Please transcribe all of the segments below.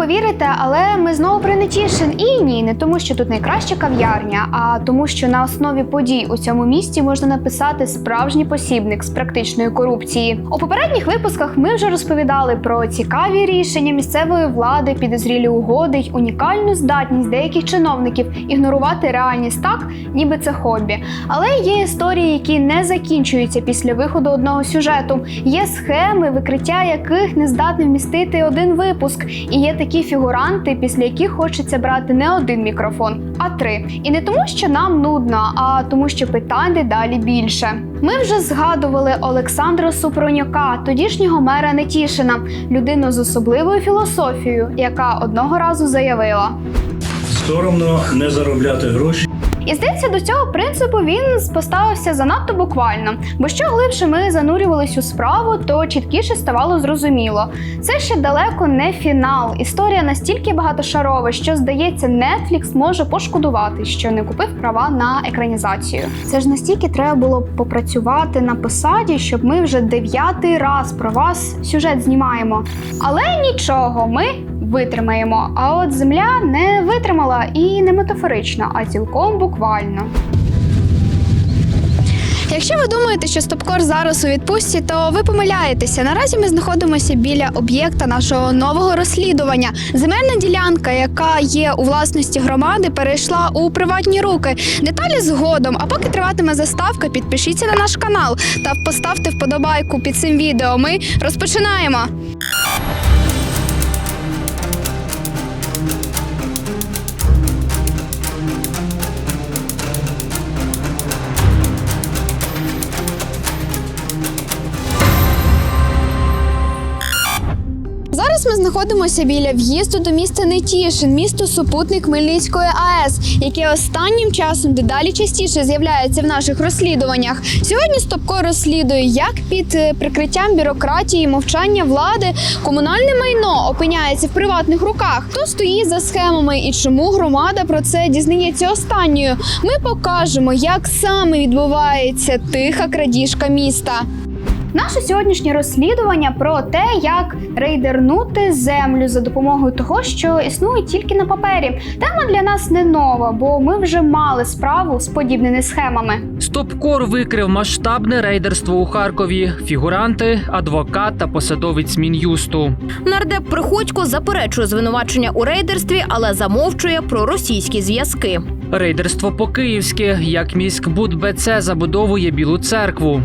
повірите, але ми знову про. І ні, не тому, що тут найкраща кав'ярня, а тому, що на основі подій у цьому місті можна написати справжній посібник з практичної корупції. У попередніх випусках ми вже розповідали про цікаві рішення місцевої влади, підозрілі угоди й унікальну здатність деяких чиновників ігнорувати реальність так, ніби це хобі. Але є історії, які не закінчуються після виходу одного сюжету. Є схеми, викриття яких не здатне вмістити один випуск. І є такі фігуранти, після яких хочеться брати не один мікрофон, а три. І не тому, що нам нудно, а тому, що питань дедалі більше. Ми вже згадували Олександра Супронюка, тодішнього мера Нетішина, людину з особливою філософією, яка одного разу заявила. Соромно не заробляти гроші. І здається, до цього принципу він поставився занадто буквально. Бо що глибше ми занурювались у справу, то чіткіше ставало зрозуміло. Це ще далеко не фінал. Історія настільки багатошарова, що здається, Netflix може пошкодувати, що не купив права на екранізацію. Це ж настільки треба було попрацювати на посаді, щоб ми вже дев'ятий раз про вас сюжет знімаємо. Але нічого, ми витримаємо. А от земля не витримала і не метафорично, а цілком буквально. Якщо ви думаєте, що Стопкор зараз у відпустці, то ви помиляєтеся. Наразі ми знаходимося біля об'єкта нашого нового розслідування. Земельна ділянка, яка є у власності громади, перейшла у приватні руки. Деталі згодом. А поки триватиме заставка, підпишіться на наш канал та поставте вподобайку під цим відео. Ми розпочинаємо. Знаходимося біля в'їзду до міста Нетішин, місто супутник Хмельницької АЕС, яке останнім часом дедалі частіше з'являється в наших розслідуваннях. Сьогодні Стопко розслідує, як під е, прикриттям бюрократії мовчання влади комунальне майно опиняється в приватних руках. Хто стоїть за схемами і чому громада про це дізнається останньою? Ми покажемо, як саме відбувається тиха крадіжка міста. Наше сьогоднішнє розслідування про те, як рейдернути землю за допомогою того, що існує тільки на папері. Тема для нас не нова, бо ми вже мали справу з подібними схемами. Стопкор викрив масштабне рейдерство у Харкові. Фігуранти, адвокат та посадовець мін'юсту. Нардеп Приходько заперечує звинувачення у рейдерстві, але замовчує про російські зв'язки. Рейдерство по-київськи, як міськбуд БЦ забудовує білу церкву.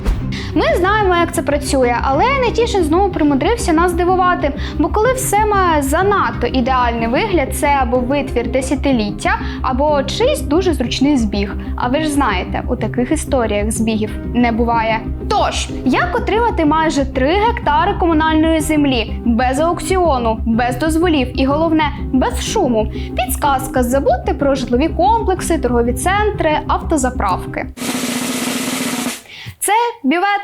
Ми знаємо, як це працює, але Нетішин знову примудрився нас здивувати. Бо коли все має занадто ідеальний вигляд, це або витвір десятиліття, або чийсь дуже зручний збіг. А ви ж знаєте, у таких історіях збігів не буває. Тож, як отримати майже 3 гектари комунальної землі без аукціону, без дозволів і головне без шуму? Підсказка: забудьте про житлові комплекси, торгові центри, автозаправки. Це бювет.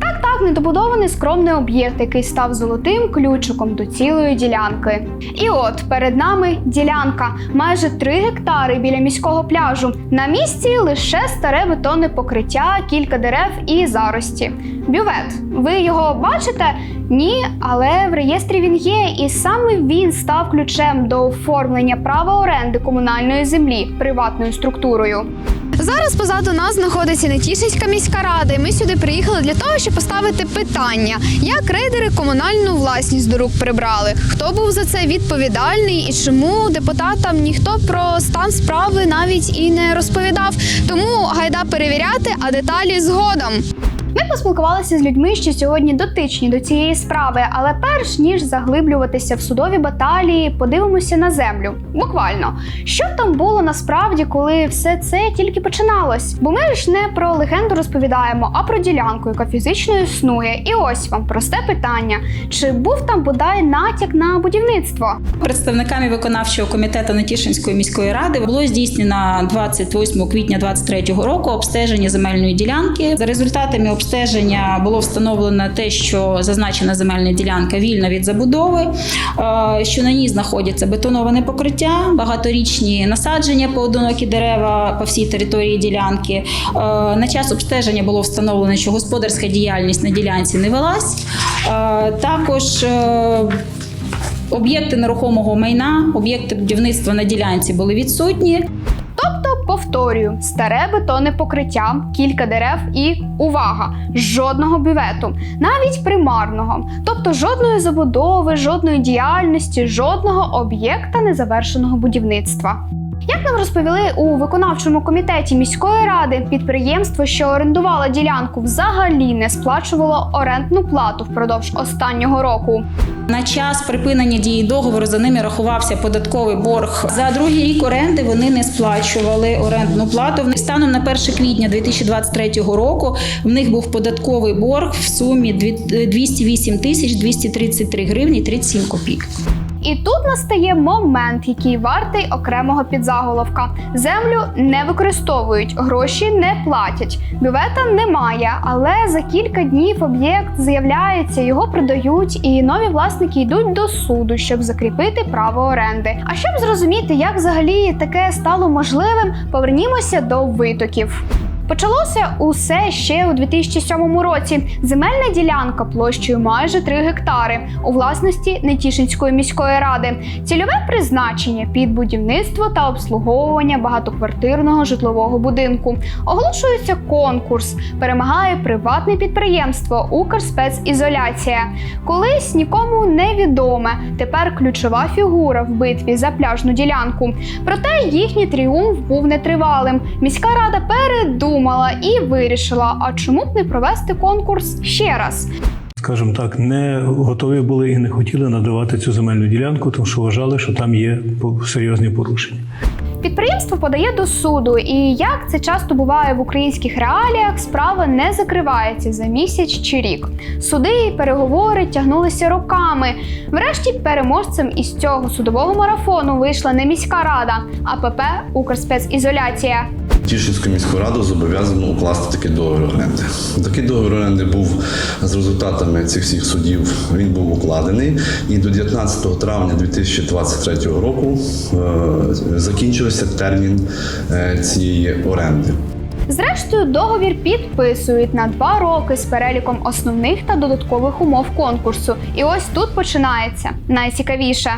Так, так, недобудований скромний об'єкт, який став золотим ключиком до цілої ділянки. І от перед нами ділянка майже 3 гектари біля міського пляжу. На місці лише старе бетонне покриття, кілька дерев і зарості. Бювет. Ви його бачите? Ні, але в реєстрі він є, і саме він став ключем до оформлення права оренди комунальної землі приватною структурою. Зараз позаду нас знаходиться Нетішинська міська рада, і ми сюди приїхали для того, щоб поставити питання, як рейдери комунальну власність до рук прибрали, хто був за це відповідальний і чому депутатам ніхто про стан справи навіть і не розповідав. Тому гайда перевіряти, а деталі згодом. Ми поспілкувалися з людьми, що сьогодні дотичні до цієї справи, але перш ніж заглиблюватися в судові баталії, подивимося на землю. Буквально, що там було насправді, коли все це тільки починалось? Бо ми ж не про легенду розповідаємо, а про ділянку, яка фізично існує. І ось вам просте питання: чи був там бодай натяк на будівництво? Представниками виконавчого комітету Нетішинської міської ради було здійснено 28 квітня 2023 року обстеження земельної ділянки. За результатами обстеження було встановлено те, що зазначена земельна ділянка вільна від забудови, е, що на ній знаходиться бетоноване покриття, багаторічні насадження, поодинокі дерева по всій території ділянки. Е, На час обстеження було встановлено, що господарська діяльність на ділянці не велась. Е, Також Об'єкти нерухомого майна, об'єкти будівництва на ділянці були відсутні. Повторюю, старе бетонне покриття, кілька дерев і увага! Жодного бювету, навіть примарного, тобто жодної забудови, жодної діяльності, жодного об'єкта незавершеного будівництва. Як нам розповіли у виконавчому комітеті міської ради, підприємство, що орендувало ділянку, взагалі не сплачувало орендну плату впродовж останнього року. На час припинення дії договору за ними рахувався податковий борг. За другий рік оренди вони не сплачували орендну плату. Станом на 1 квітня 2023 року в них був податковий борг в сумі дві- 208 тисяч 233 гривні 37 копійок. І тут настає момент, який вартий окремого підзаголовка. Землю не використовують, гроші не платять. Бювета немає, але за кілька днів об'єкт з'являється, його продають, і нові власники йдуть до суду, щоб закріпити право оренди. А щоб зрозуміти, як взагалі таке стало можливим, повернімося до витоків. Почалося усе ще у 2007 році. Земельна ділянка площею майже 3 гектари у власності Нетішинської міської ради. Цільове призначення під будівництво та обслуговування багатоквартирного житлового будинку. Оголошується конкурс. Перемагає приватне підприємство Укрспецізоляція. Колись нікому невідоме. Тепер ключова фігура в битві за пляжну ділянку. Проте їхній тріумф був нетривалим. Міська рада передумала і вирішила: а чому б не провести конкурс ще раз? Скажімо так, не готові були і не хотіли надавати цю земельну ділянку, тому що вважали, що там є серйозні порушення. Підприємство подає до суду, і як це часто буває в українських реаліях, справа не закривається за місяць чи рік. Суди і переговори тягнулися роками. Врешті переможцем із цього судового марафону вийшла не міська рада, а ПП Укрспецізоляція. Тішинську міську раду зобов'язано укласти такий договір оренди. Такий договір оренди був з результатами цих всіх судів. Він був укладений, і до 19 травня 2023 року е, закінчився термін е, цієї оренди. Зрештою, договір підписують на два роки з переліком основних та додаткових умов конкурсу. І ось тут починається найцікавіше.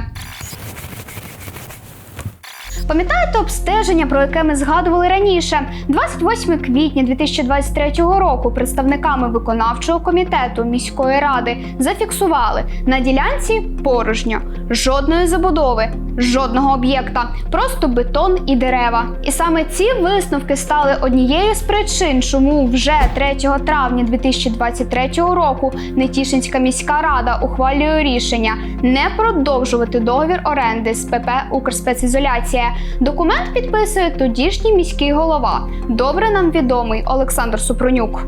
Пам'ятаєте обстеження, про яке ми згадували раніше? 28 квітня 2023 року представниками виконавчого комітету міської ради зафіксували на ділянці порожньо, жодної забудови, жодного об'єкта, просто бетон і дерева. І саме ці висновки стали однією з причин, чому вже 3 травня 2023 року Нетішинська міська рада ухвалює рішення не продовжувати договір оренди з ПП Укрспецізоляція. Документ підписує тодішній міський голова, добре нам відомий Олександр Супронюк.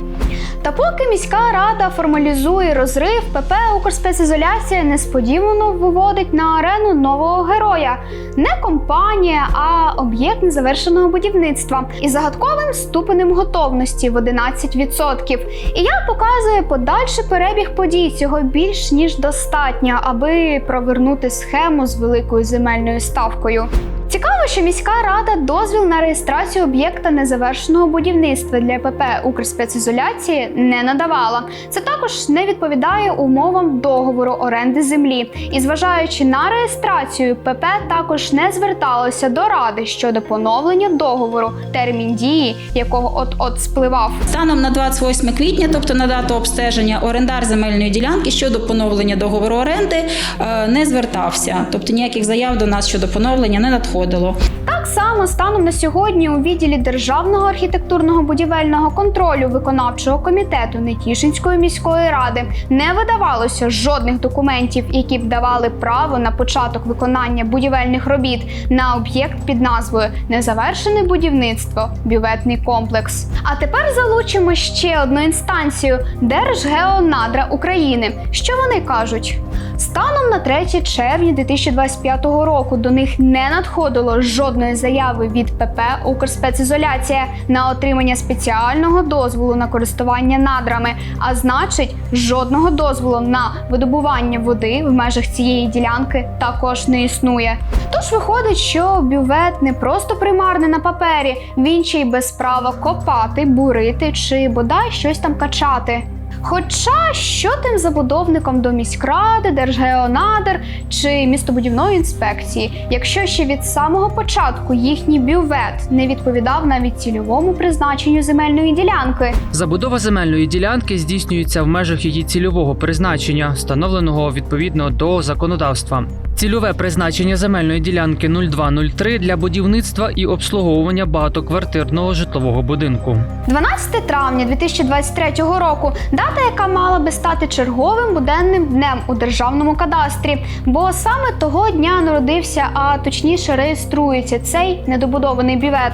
Та поки міська рада формалізує розрив, ПП Укрспецізоляція несподівано виводить на арену нового героя. Не компанія, а об'єкт незавершеного будівництва із загадковим ступенем готовності в 11%. І я показую подальший перебіг подій. Цього більш ніж достатньо, аби провернути схему з великою земельною ставкою. Цікаво, що міська рада дозвіл на реєстрацію об'єкта незавершеного будівництва для ПП Укрспецізоляції не надавала. Це також не відповідає умовам договору оренди землі. І зважаючи на реєстрацію, ПП також не зверталося до ради щодо поновлення договору, термін дії якого от-от спливав. Станом на 28 квітня, тобто на дату обстеження, орендар земельної ділянки щодо поновлення договору оренди е, не звертався. Тобто ніяких заяв до нас щодо поновлення не надходило. Так само станом на сьогодні у відділі Державного архітектурного будівельного контролю виконавчого комітету Нетішинської міської ради не видавалося жодних документів, які б давали право на початок виконання будівельних робіт на об'єкт під назвою Незавершене будівництво бюветний комплекс. А тепер залучимо ще одну інстанцію Держгеонадра України. Що вони кажуть? Станом на 3 червня 2025 року до них не надходило жодної заяви від ПП Укрспецізоляція на отримання спеціального дозволу на користування надрами, а значить, жодного дозволу на видобування води в межах цієї ділянки також не існує. Тож виходить, що бювет не просто примарний на папері, він ще й без права копати, бурити чи бодай щось там качати. Хоча що тим забудовникам до міськради, Держгеонадр чи містобудівної інспекції, якщо ще від самого початку їхній бювет не відповідав навіть цільовому призначенню земельної ділянки. Забудова земельної ділянки здійснюється в межах її цільового призначення, встановленого відповідно до законодавства. Цільове призначення земельної ділянки 0203 для будівництва і обслуговування багатоквартирного житлового будинку. 12 травня 2023 року дата, яка мала би стати черговим буденним днем у державному кадастрі, бо саме того дня народився, а точніше реєструється цей недобудований бювет.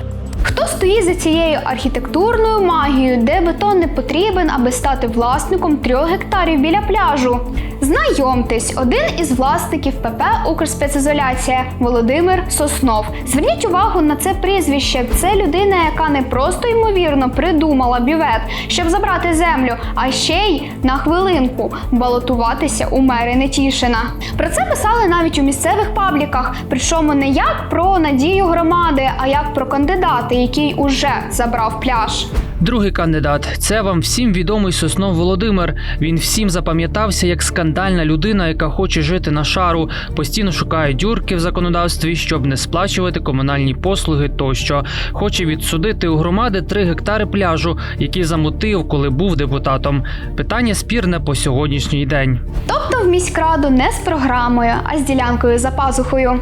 Хто стоїть за цією архітектурною магією, де бетон не потрібен, аби стати власником трьох гектарів біля пляжу? Знайомтесь, один із власників ПП Укрспецізоляція Володимир Соснов. Зверніть увагу на це прізвище. Це людина, яка не просто ймовірно придумала бювет, щоб забрати землю, а ще й на хвилинку балотуватися у мери Нетішина. Про це писали навіть у місцевих пабліках, причому не як про надію громади, а як про кандидата, який уже забрав пляж. Другий кандидат це вам всім відомий Соснов Володимир. Він всім запам'ятався як скандальна людина, яка хоче жити на шару, постійно шукає дюрки в законодавстві, щоб не сплачувати комунальні послуги тощо. Хоче відсудити у громади три гектари пляжу, які замутив, коли був депутатом. Питання спірне по сьогоднішній день. Тобто в міськраду не з програмою, а з ділянкою за пазухою.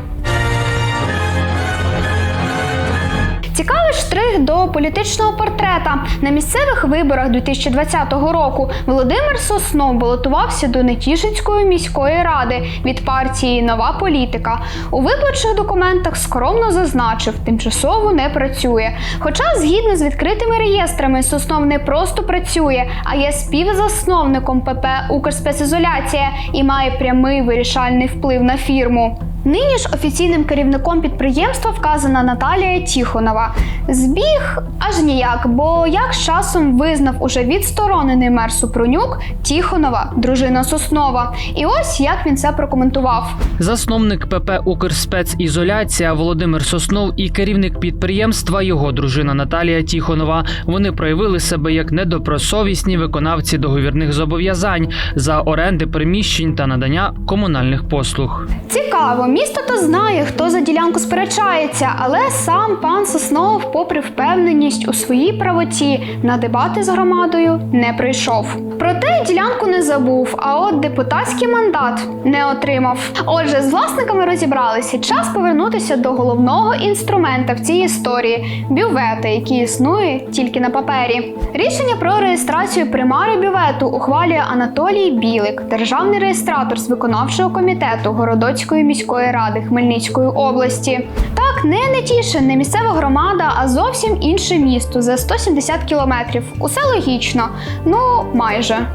Штрих до політичного портрета. На місцевих виборах 2020 року Володимир Соснов балотувався до Нетішинської міської ради від партії Нова політика. У виборчих документах скромно зазначив, тимчасово не працює. Хоча, згідно з відкритими реєстрами, Соснов не просто працює, а є співзасновником ПП Укрспецізоляція і має прямий вирішальний вплив на фірму. Нині ж офіційним керівником підприємства вказана Наталія Тіхонова. Збіг аж ніяк, бо як з часом визнав уже відсторонений мер Супрунюк Тіхонова, дружина Соснова. І ось як він це прокоментував. Засновник ПП Укрспецізоляція Володимир Соснов і керівник підприємства, його дружина Наталія Тіхонова. Вони проявили себе як недобросовісні виконавці договірних зобов'язань за оренди приміщень та надання комунальних послуг. Цікаво, місто то знає, хто за ділянку сперечається, але сам пан Соснов, попри впевненість у своїй правоті, на дебати з громадою не прийшов. Проте ділянку не забув, а от депутатський мандат не отримав. Отже, з власниками розібралися. Час повернутися до головного інструмента в цій історії бювета, який існує тільки на папері. Рішення про реєстрацію примари бювету ухвалює Анатолій Білик, державний реєстратор з виконавчого комітету Городоцької міської ради Хмельницької області. Так, не Нетішин, не місцева громада, а зовсім інше місто за 170 кілометрів. Усе логічно, ну майже.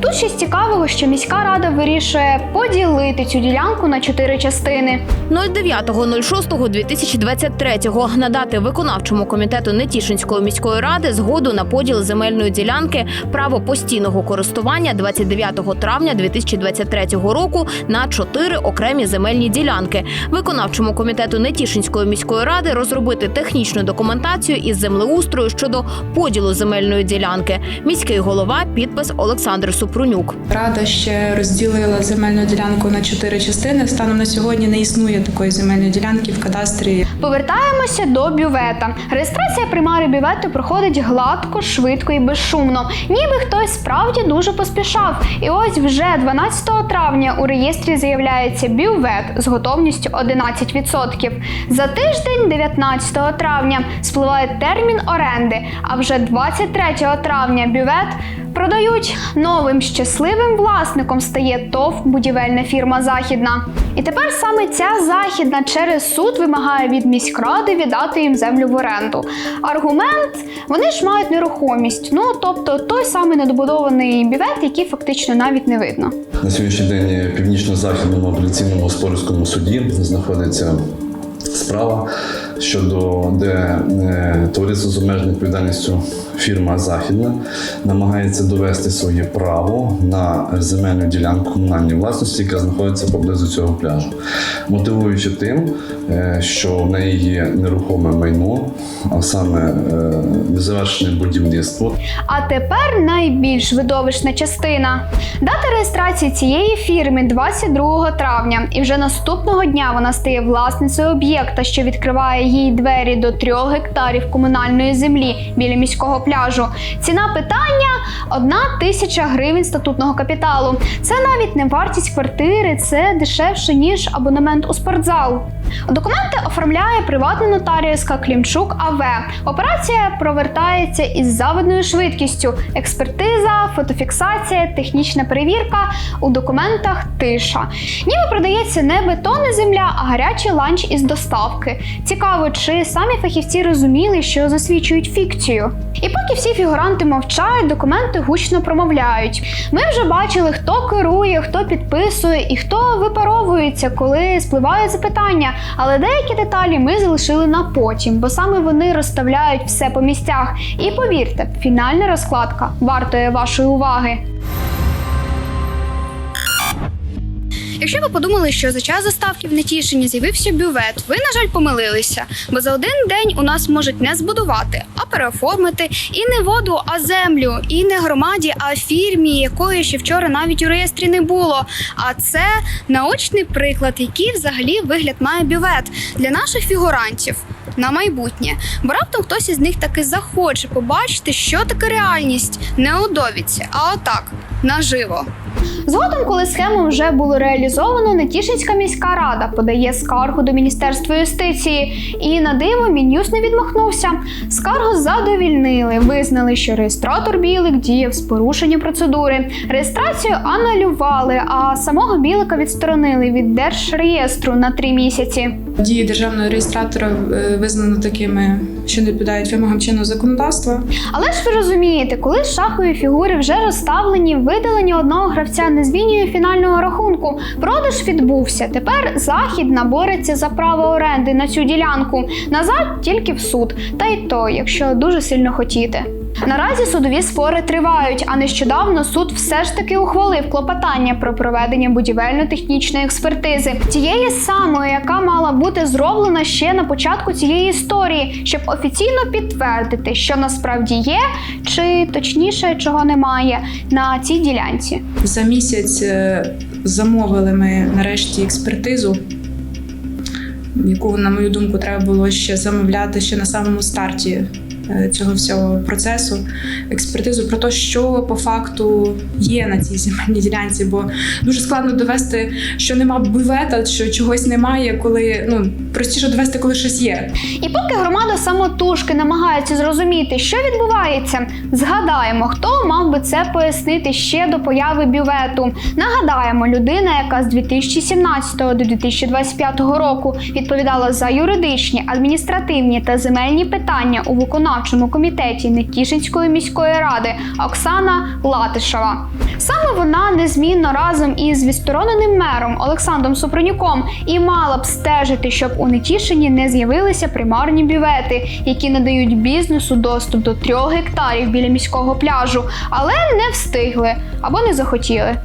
Тут ще цікавого, що міська рада вирішує поділити цю ділянку на чотири частини. 09.06.2023 надати виконавчому комітету Нетішинської міської ради згоду на поділ земельної ділянки право постійного користування 29 травня 2023 року на чотири окремі земельні ділянки. Виконавчому комітету Нетішинської міської ради розробити технічну документацію із землеустрою щодо поділу земельної ділянки. Міський голова підпис Олександр Супрунюк. Рада ще розділила земельну ділянку на чотири частини. Станом на сьогодні не існує такої земельної ділянки в кадастрі. Повертаємося до бювета. Реєстрація примари бювету проходить гладко, швидко і безшумно, ніби хтось справді дуже поспішав. І ось вже 12 травня у реєстрі з'являється бювет з готовністю 11%. За тиждень, 19 травня, спливає термін оренди, а вже 23 травня бювет продають. Новим щасливим власником стає ТОВ будівельна фірма Західна. І тепер саме ця західна через суд вимагає від міськради віддати їм землю в оренду. Аргумент вони ж мають нерухомість, ну тобто той самий недобудований бювет, який фактично навіть не видно. На сьогоднішній день північно-західному апеляційному господарському суді знаходиться справа щодо де е, товариство з обмеженою відповідальністю фірма Західна намагається довести своє право на земельну ділянку комунальної власності, яка знаходиться поблизу цього пляжу, мотивуючи тим, е, що в неї є нерухоме майно, а саме е, незавершене будівництво. А тепер найбільш видовищна частина. Дата реєстрації цієї фірми 22 травня, і вже наступного дня вона стає власницею об'єкта, що відкриває їй двері до 3 гектарів комунальної землі біля міського пляжу. Ціна питання 1 тисяча гривень статутного капіталу. Це навіть не вартість квартири, це дешевше ніж абонемент у спортзал. Документи оформляє приватна нотаріуска Клімчук АВ. Операція провертається із завидною швидкістю: експертиза, фотофіксація, технічна перевірка. У документах тиша. Ніби продається не бетонна земля, а гарячий ланч із доставки. Цікаво, чи самі фахівці розуміли, що засвідчують фікцію. І поки всі фігуранти мовчають, документи гучно промовляють. Ми вже бачили, хто керує, хто підписує і хто випаровується, коли спливають запитання. Але деякі деталі ми залишили на потім, бо саме вони розставляють все по місцях. І повірте, фінальна розкладка вартує вашої уваги. Якщо ви подумали, що за час заставки в Нетішині з'явився бювет, ви, на жаль, помилилися, бо за один день у нас можуть не збудувати, а переоформити і не воду, а землю, і не громаді, а фірмі, якої ще вчора навіть у реєстрі не було. А це наочний приклад, який взагалі вигляд має бювет для наших фігурантів. На майбутнє, бо раптом хтось із них таки захоче побачити, що таке реальність не у довідці, а отак наживо. Згодом, коли схему вже було реалізовано, Нетішинська міська рада подає скаргу до Міністерства юстиції. І на диво Мін'юс не відмахнувся. Скаргу задовільнили, визнали, що реєстратор Білик діяв з порушенням процедури. Реєстрацію анулювали, а самого Білика відсторонили від держреєстру на три місяці. Дії державного реєстратора е, визнано такими, що не відповідають вимогам чинного законодавства. Але ж ви розумієте, коли шахові фігури вже розставлені, видалення одного гравця не змінює фінального рахунку. Продаж відбувся. Тепер західна бореться за право оренди на цю ділянку. Назад тільки в суд, та й то, якщо дуже сильно хотіти. Наразі судові спори тривають, а нещодавно суд все ж таки ухвалив клопотання про проведення будівельно-технічної експертизи, тієї самої, яка мала бути зроблена ще на початку цієї історії, щоб офіційно підтвердити, що насправді є, чи точніше чого немає на цій ділянці. За місяць е, замовили ми нарешті експертизу, яку, на мою думку, треба було ще замовляти ще на самому старті цього всього процесу. Експертизу про те, що по факту є на цій земельній ділянці, бо дуже складно довести, що нема бювета, що чогось немає, коли ну простіше довести, коли щось є. І поки громада самотужки намагається зрозуміти, що відбувається, згадаємо, хто мав би це пояснити ще до появи бювету. Нагадаємо, людина, яка з 2017 до 2025 року відповідала за юридичні, адміністративні та земельні питання у виконавчому комітеті Нетішинської міської ради Оксана Латишева. Саме вона незмінно разом із відстороненим мером Олександром Супронюком і мала б стежити, щоб у Нетішині не з'явилися примарні бювети, які надають бізнесу доступ до трьох гектарів біля міського пляжу, але не встигли або не захотіли.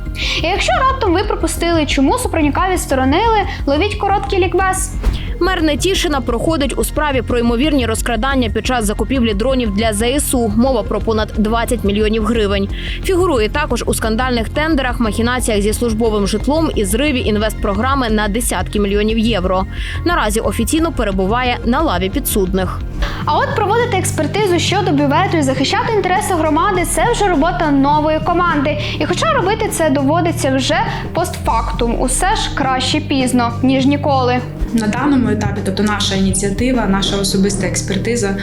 І якщо раптом ви пропустили, чому Супронюка відсторонили, ловіть короткий лікбез. Мер Нетішина проходить у справі про ймовірні розкрадання під час закупівлі дронів для ЗСУ. Мова про понад 20 мільйонів гривень. Фігурує також у скандальних тендерах, махінаціях зі службовим житлом і зриві інвестпрограми на десятки мільйонів євро. Наразі офіційно перебуває на лаві підсудних. А от проводити експертизу щодо бювету і захищати інтереси громади це вже робота нової команди. І хоча робити це доводиться вже постфактум, усе ж краще пізно ніж ніколи. На даному етапі, тобто наша ініціатива, наша особиста експертиза,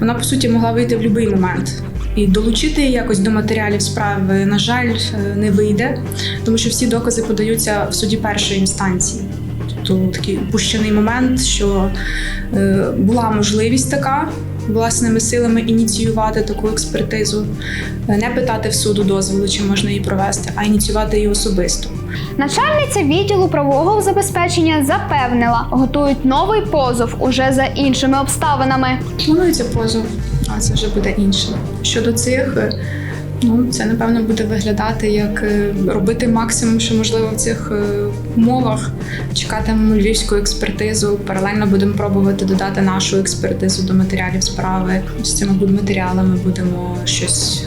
вона по суті могла вийти в будь-який момент. І долучити якось до матеріалів справи, на жаль, е, не вийде, тому що всі докази подаються в суді першої інстанції. Тобто такий упущений момент, що е, була можливість така власними силами ініціювати таку експертизу, е, не питати в суду дозволу, чи можна її провести, а ініціювати її особисто. Начальниця відділу правового забезпечення запевнила, готують новий позов уже за іншими обставинами. Планується позов, а це вже буде інше. Щодо цих, е, ну це напевно буде виглядати як е, робити максимум, що можливо в цих е, умовах. Чекатимемо львівську експертизу. Паралельно будемо пробувати додати нашу експертизу до матеріалів справи. З цими матеріалами будемо щось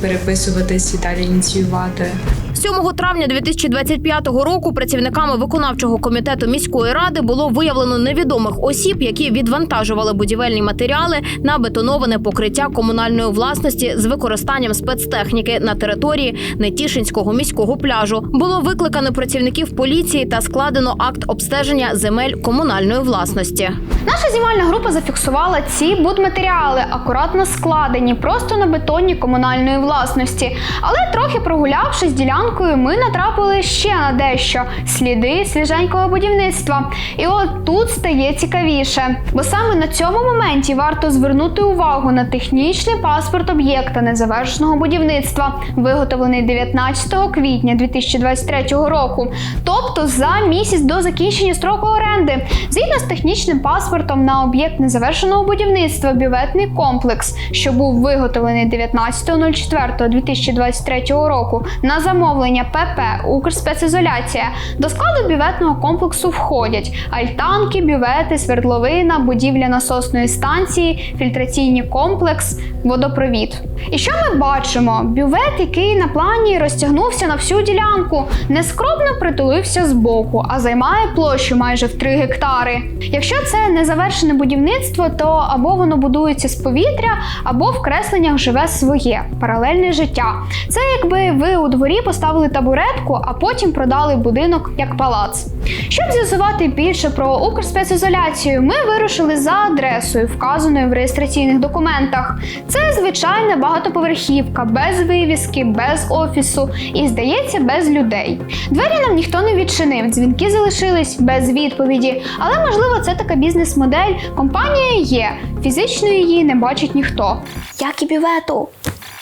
переписуватись і далі ініціювати. 7 травня 2025 року працівниками виконавчого комітету міської ради було виявлено невідомих осіб, які відвантажували будівельні матеріали на бетоноване покриття комунальної власності з використанням спецтехніки на території Нетішинського міського пляжу. Було викликано працівників поліції та складено акт обстеження земель комунальної власності. Наша знімальна група зафіксувала ці будматеріали, акуратно складені, просто на бетоні комунальної власності. Але трохи прогулявшись ділянкою, ми натрапили ще на дещо сліди свіженького будівництва. І от тут стає цікавіше, бо саме на цьому моменті варто звернути увагу на технічний паспорт об'єкта незавершеного будівництва, виготовлений 19 квітня 2023 року, тобто за місяць до закінчення строку оренди. Згідно з технічним паспортом на об'єкт незавершеного будівництва бюветний комплекс, що був виготовлений 19.04.2023 року на замовлення ПП Укрспецізоляція. До складу бюветного комплексу входять альтанки, бювети, свердловина, будівля насосної станції, фільтраційний комплекс, водопровід. І що ми бачимо? Бювет, який на плані розтягнувся на всю ділянку, нескромно притулився з боку, а займає площу майже в 3 гектари. Якщо це незавершене будівництво, то або воно будується з повітря, або в кресленнях живе своє паралельне життя. Це якби ви у дворі поставили табуретку, а потім продали будинок як палац. Щоб з'ясувати більше про Укрспецізоляцію, ми вирушили за адресою, вказаною в реєстраційних документах. Це звичайна багатоповерхівка, без вивіски, без офісу і, здається, без людей. Двері нам ніхто не відчинив, дзвінки залишились без відповіді, але можливо це така бізнес-модель. Компанія є, фізично її не бачить ніхто. Як і бювету.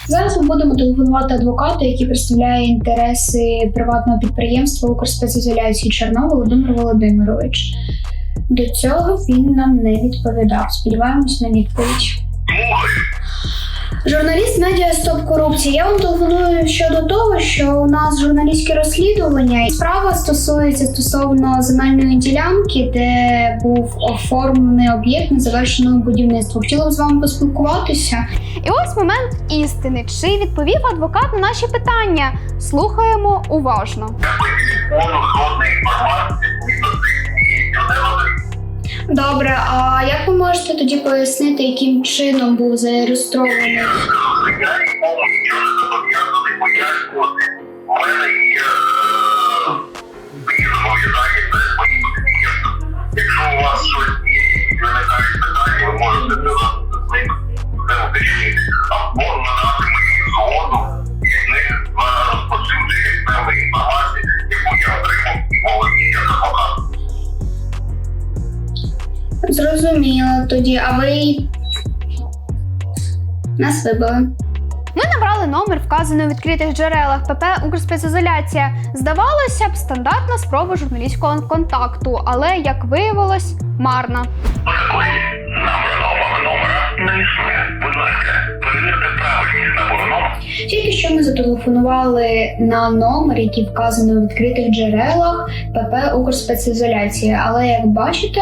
Зараз ми будемо телефонувати адвокату, який представляє інтереси приватного підприємства Укрспецізоляції Черно Володимир Володимирович. До цього він нам не відповідав. Сподіваємось на відповідь. Журналіст медіа Стоп корупції. Я вам телефоную щодо того, що у нас журналістське розслідування. і Справа стосується стосовно земельної ділянки, де був оформлений об'єкт незавершеного будівництва. Хотіла б з вами поспілкуватися. І ось момент істини. Чи відповів адвокат на наші питання? Слухаємо уважно. повну жодної інформації Добре, а як ви можете тоді пояснити, яким чином був зареєстрований? я пояснювати. У мене є е. Якщо вас щось є, питання, ви можете зв'язатися з уточнити. Або тоді, а ви нас вибили. Ми набрали номер, вказаний у відкритих джерелах ПП Укрспецізоляція. Здавалося б, стандартна спроба журналістського контакту, але як виявилось, марна. Такої набраного вами номера не існує. Будь ласка, перевірте правильність набору номера. Тільки що ми зателефонували на номер, який вказаний у відкритих джерелах ПП Укрспецізоляція. Але як бачите,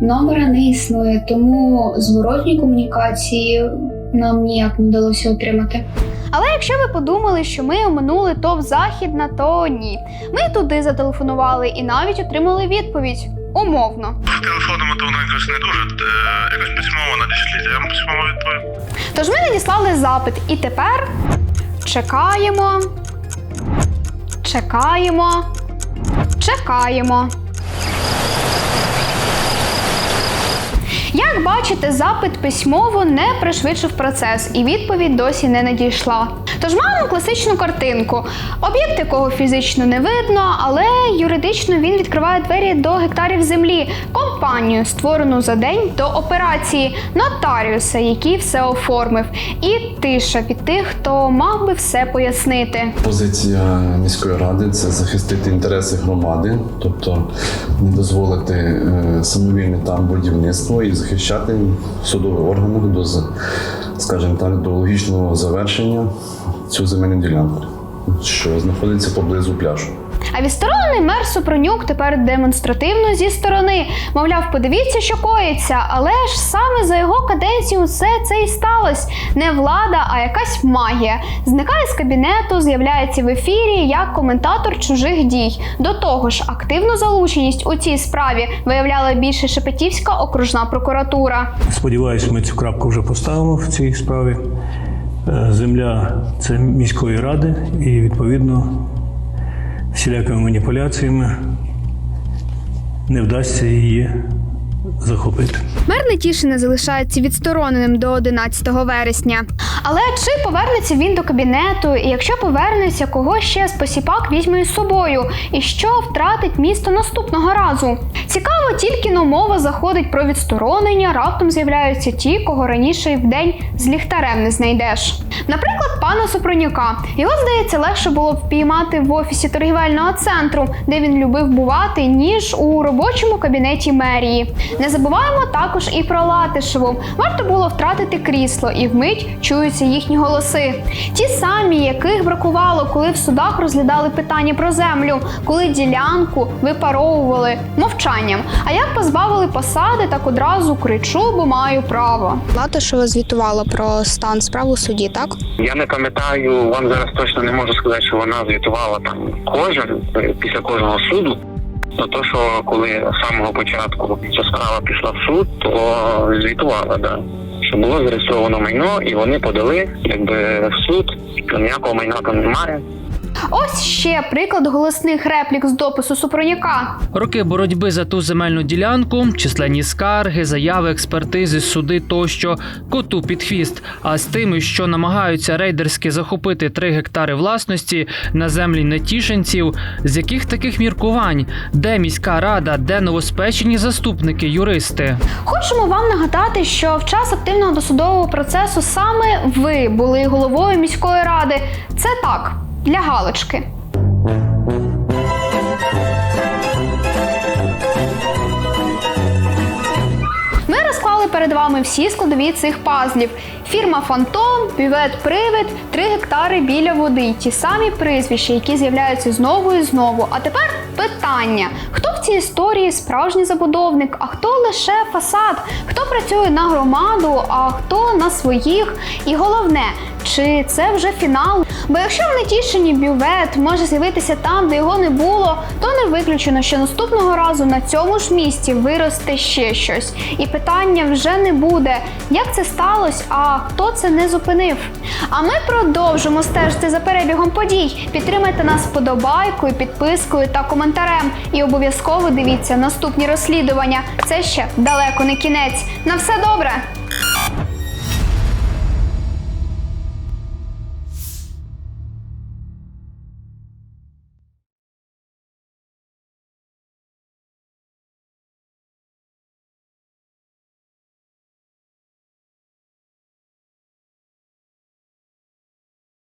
номера не існує, тому зворотні комунікації нам ніяк не вдалося отримати. Але якщо ви подумали, що ми оминули ТОВ Західна, то ні. Ми туди зателефонували і навіть отримали відповідь. Умовно. Телефоном то воно якось не дуже. е, Якось письмово надішліть, я вам письмово відповім. Тож ми надіслали запит і тепер чекаємо, чекаємо, чекаємо. Як бачите, запит письмово не пришвидшив процес, і відповідь досі не надійшла. Тож маємо класичну картинку. Об'єкт, якого фізично не видно, але юридично він відкриває двері до гектарів землі, компанію, створену за день до операції, нотаріуса, який все оформив, і тиша від тих, хто мав би все пояснити. Позиція міської ради це захистити інтереси громади, тобто не дозволити е, самовільне там будівництво і захищати судові органи до, скажімо так, до логічного завершення цю земельну ділянку, що знаходиться поблизу пляжу. А відсторонений мер Супронюк тепер демонстративно зі сторони. Мовляв, подивіться, що коїться. Але ж саме за його каденцію все це і сталося. Не влада, а якась магія. Зникає з кабінету, з'являється в ефірі як коментатор чужих дій. До того ж, активну залученість у цій справі виявляла більше Шепетівська окружна прокуратура. Сподіваюсь, ми цю крапку вже поставимо в цій справі. Е, Земля це міської ради, і відповідно всілякими маніпуляціями не вдасться її захопити. Мер Нетішина залишається відстороненим до 11 вересня. Але чи повернеться він до кабінету? І якщо повернеться, кого ще з посіпак візьме із собою? І що втратить місто наступного разу? Цікаво, тільки но мова заходить про відсторонення, раптом з'являються ті, кого раніше й вдень з ліхтарем не знайдеш. Наприклад, пана Супронюка. Його, здається, легше було б впіймати в офісі торгівельного центру, де він любив бувати, ніж у робочому кабінеті мерії. Не забуваємо також і про Латишеву. Варто було втратити крісло, і вмить чуються їхні голоси. Ті самі, яких бракувало, коли в судах розглядали питання про землю, коли ділянку випаровували мовчанням. А як позбавили посади, так одразу кричу, бо маю право. Латишева звітувала про стан справ у суді, так? Я не пам'ятаю, вам зараз точно не можу сказати, що вона звітувала там кожен після кожного суду. Ну то, що коли з самого початку ця справа пішла в суд, то звітувала, да. Що було зареєстровано майно, і вони подали якби в суд, що ніякого майна там немає. Ось ще приклад голосних реплік з допису Супронюка. Роки боротьби за ту земельну ділянку, численні скарги, заяви, експертизи, суди тощо коту під хвіст. А з тими, що намагаються рейдерськи захопити три гектари власності на землі нетішинців, з яких таких міркувань, де міська рада, де новоспечені заступники, юристи. Хочемо вам нагадати, що в час активного досудового процесу саме ви були головою міської ради. Це так, для галочки. Ми розклали перед вами всі складові цих пазлів. Фірма Фантом, бювет Привид, 3 гектари біля води. Ті самі прізвища, які з'являються знову і знову. А тепер питання: хто в цій історії справжній забудовник, а хто лише фасад? Хто працює на громаду, а хто на своїх? І головне, чи це вже фінал? Бо якщо в Нетішині бювет може з'явитися там, де його не було, то не виключено, що наступного разу на цьому ж місці виросте ще щось. І питання вже не буде, як це сталося, а хто це не зупинив. А ми продовжимо стежити за перебігом подій. Підтримайте нас вподобайкою, підпискою та коментарем. І обов'язково дивіться наступні розслідування. Це ще далеко не кінець. На все добре!